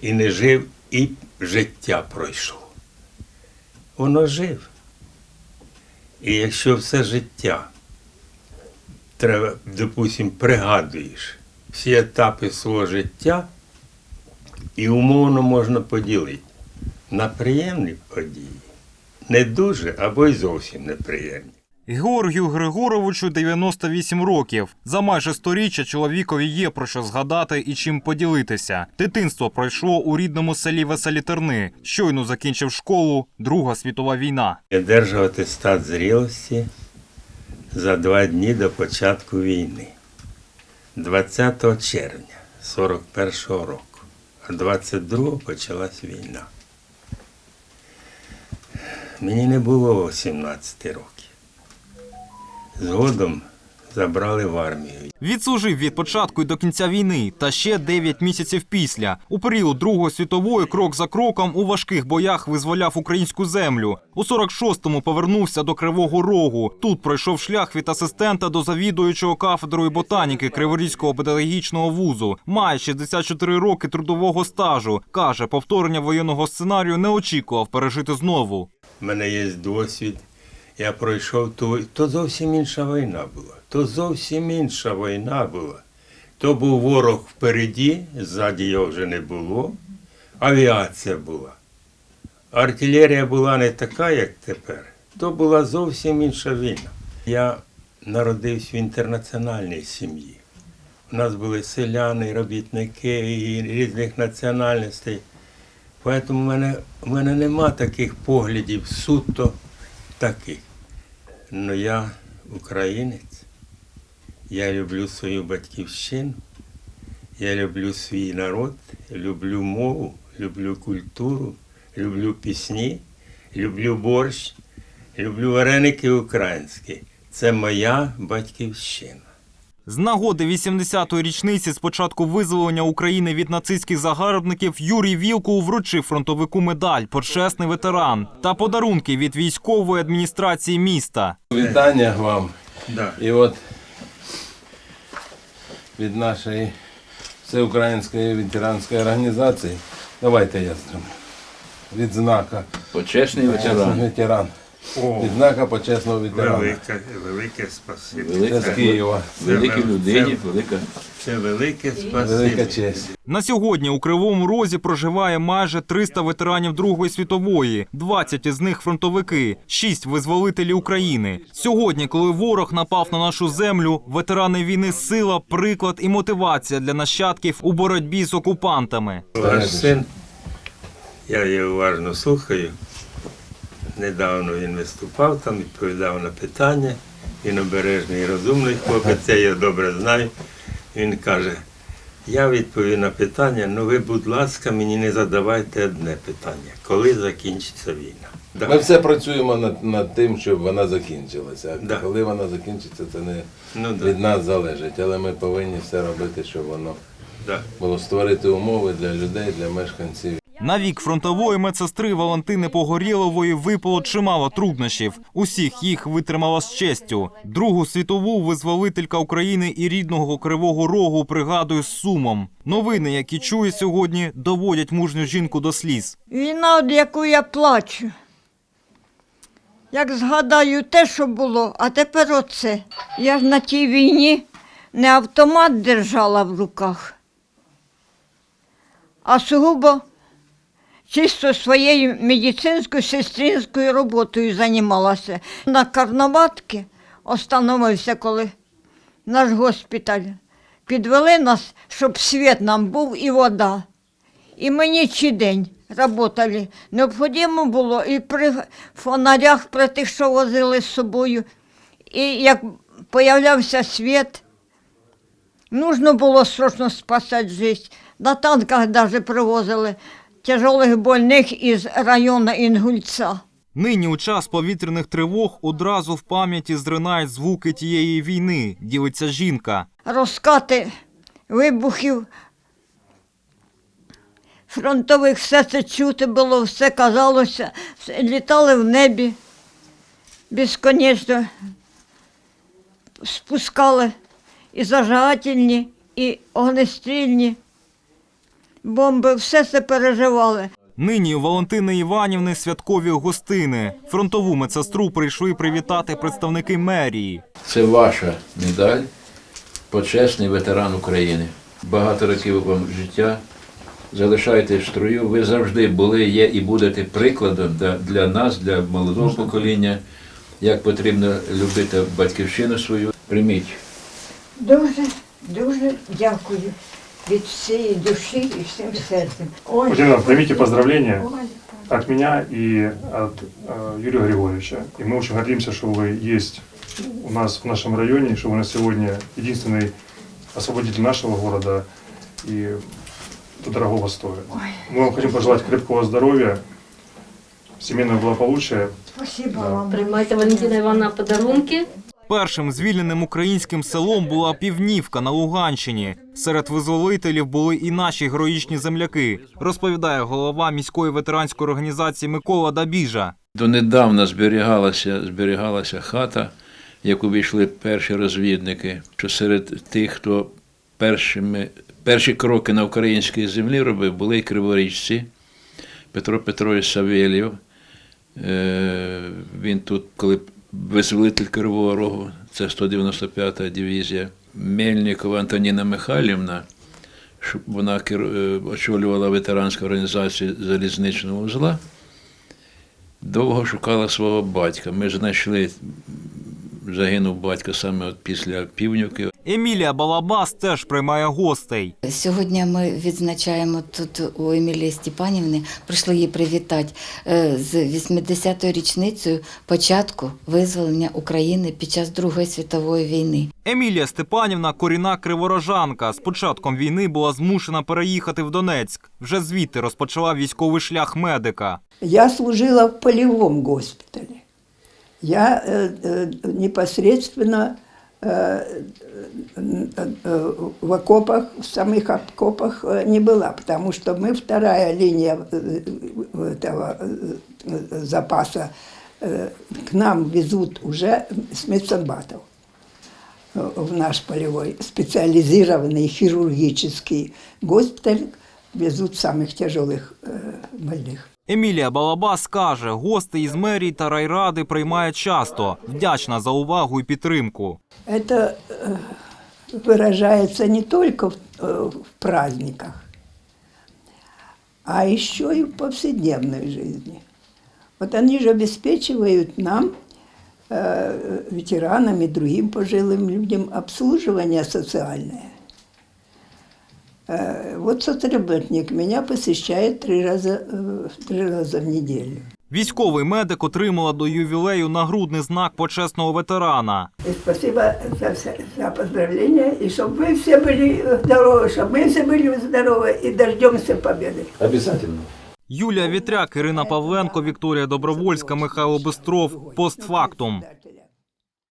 і не жив, і життя пройшов. Воно жив. І якщо все життя треба, допустим, пригадуєш всі етапи свого життя, і умовно можна поділити на приємні події, не дуже або й зовсім неприємні. Георгію Григоровичу 98 років. За майже сторіччя чоловікові є про що згадати і чим поділитися. Дитинство пройшло у рідному селі Веселі Терни. Щойно закінчив школу Друга світова війна. Я держав атестат зрілості за два дні до початку війни. 20 червня 41-го року, а 22-го почалась війна. Мені не було 17 років. Згодом забрали в армію. Відслужив від початку і до кінця війни, та ще 9 місяців після. У період Другої світової крок за кроком у важких боях визволяв українську землю. У 46-му повернувся до Кривого Рогу. Тут пройшов шлях від асистента до завідуючого кафедрою ботаніки Криворізького педагогічного вузу. Має 64 роки трудового стажу. Каже, повторення воєнного сценарію не очікував пережити знову. У мене є досвід. Я пройшов ту, то зовсім інша війна була. То зовсім інша війна була. То був ворог впереді, ззаді його вже не було. Авіація була. Артилерія була не така, як тепер. То була зовсім інша війна. Я народився в інтернаціональній сім'ї. У нас були селяни, робітники і різних національностей. Тому в мене, в мене нема таких поглядів суто таких. Ну я українець, я люблю свою батьківщину, я люблю свій народ, люблю мову, люблю культуру, люблю пісні, люблю борщ, люблю вареники українські. Це моя батьківщина. З нагоди 80-ї річниці з початку визволення України від нацистських загарбників Юрій Вілкул вручив фронтовику медаль «Почесний ветеран» та подарунки від військової адміністрації міста. Вітання вам. Да. І от від нашої всеукраїнської ветеранської організації. Давайте я зроблю. Відзнака. Почесний ветеран. Ветеран. Відзнака почесного ветерана. велике, велике спасибі. Це з Києва. великій людині, велика. Це велике Велика честь. На сьогодні у Кривому Розі проживає майже 300 ветеранів Другої світової, 20 із них фронтовики, 6 визволителі України. Сьогодні, коли ворог напав на нашу землю, ветерани війни сила, приклад і мотивація для нащадків у боротьбі з окупантами. Ваш син, я його уважно слухаю. Недавно він виступав там, відповідав на питання. Він обережний і розумний хлопець, я добре знаю. Він каже, я відповів на питання, ну ви, будь ласка, мені не задавайте одне питання, коли закінчиться війна. Да. Ми все працюємо над, над тим, щоб вона закінчилася. А Да. коли вона закінчиться, це не Ну, да, від нас залежить. Але ми повинні все робити, щоб воно да. було створити умови для людей, для мешканців. На вік фронтової медсестри Валентини Погорєлової випало чимало труднощів. Усіх їх витримала з честю. Другу світову визволителька України і рідного Кривого Рогу пригадує з сумом. Новини, які чує сьогодні, доводять мужню жінку до сліз. Війна, від яку я плачу. Як згадаю те, що було, а тепер оце. Я ж на тій війні не автомат держала в руках, а сугубо чисто своєю медицинською сестринською роботою займалася. На Карнаватки остановився, коли наш госпіталь. Підвели нас, щоб світ нам був і вода. І ми ніч день працювали. Необхідно було і при фонарях, при тих, що возили з собою. І як появлявся світ, нужно було срочно спасати життя. На танках навіть привозили тяжелих больних із району Інгульця. Нині у час повітряних тривог одразу в пам'яті зринають звуки тієї війни, ділиться жінка. розкати вибухів фронтових, все це чути було, все казалося, літали в небі безконечно, спускали і зажигательні, і огнестрільні. Бомби, все це переживали. Нині у Валентини Іванівни святкові гостини. Фронтову медсестру прийшли привітати представники мерії. Це ваша медаль, почесний ветеран України. Багато років вам життя. Залишайтесь в строю. Ви завжди були, є і будете прикладом для, для нас, для молодого покоління, як потрібно любити батьківщину свою. Прийміть Дуже, дуже дякую від всієї душі і всім серцем. Ой, Владимир, примите поздравления от меня и от э, Юрия Григорьевича. И мы очень гордимся, что вы есть у нас в нашем районе, что вы на сегодня единственный освободитель нашего города. И это дорогого стоит. Мы вам хотим пожелать крепкого здоровья, семейного благополучия. спасибо вам. Приймайте Валентина Івановна подарунки. Першим звільненим українським селом була Півнівка на Луганщині. Серед визволителів були і наші героїчні земляки, розповідає голова міської ветеранської організації Микола Дабіжа. Донедавна зберігалася, зберігалася хата, в яку війшли перші розвідники, що серед тих, хто першими, перші кроки на українській землі робив, були і криворіжці, Петро Петрович Савєлєв. Е, Він тут, коли визволитель Кривого Рогу, це 195-та дивізія, Мельникова Антоніна Михайлівна, вона е, очолювала ветеранську організацію залізничного узла. Довго шукала свого батька. Ми знайшли, загинув батько саме от після півнюки. Емілія Балабас теж приймає гостей. Сьогодні ми відзначаємо тут у Емілії Степанівни, прийшли її привітати е, з 80-ю річницею початку визволення України під час Другої світової війни. Емілія Степанівна корінна криворожанка. З початком війни була змушена переїхати в Донецьк. Вже звідти розпочала військовий шлях медика. Я служила в полевом госпитале. Я э, э, непосредственно э, в окопах, в самых окопах не была, потому что мы вторая линия этого запаса. К нам везут уже с медсанбатов в наш полевой специализированный хирургический госпиталь везут самых тяжелых больных. Емілія Балабас каже, гостей із мерії та райради приймає часто. Вдячна за увагу і підтримку. Это э, выражается не только в, э, в праздниках, а еще и в повседневной жизни. Вот они же обеспечивают нам, э, ветеранам и другим пожилым людям, обслуживание социальное. Э, Вот соцработник меня посещает три раза, э, три раза в неделю. Військовий медик отримала до ювілею нагрудний знак почесного ветерана. И спасибо за, все, за поздравления, и чтобы вы все были здоровы, чтобы мы все были здоровы, и дождемся победы. Обязательно. Юлія Вітряк, Ірина Павленко, Вікторія Добровольська, Михайло Бистров. Постфактум.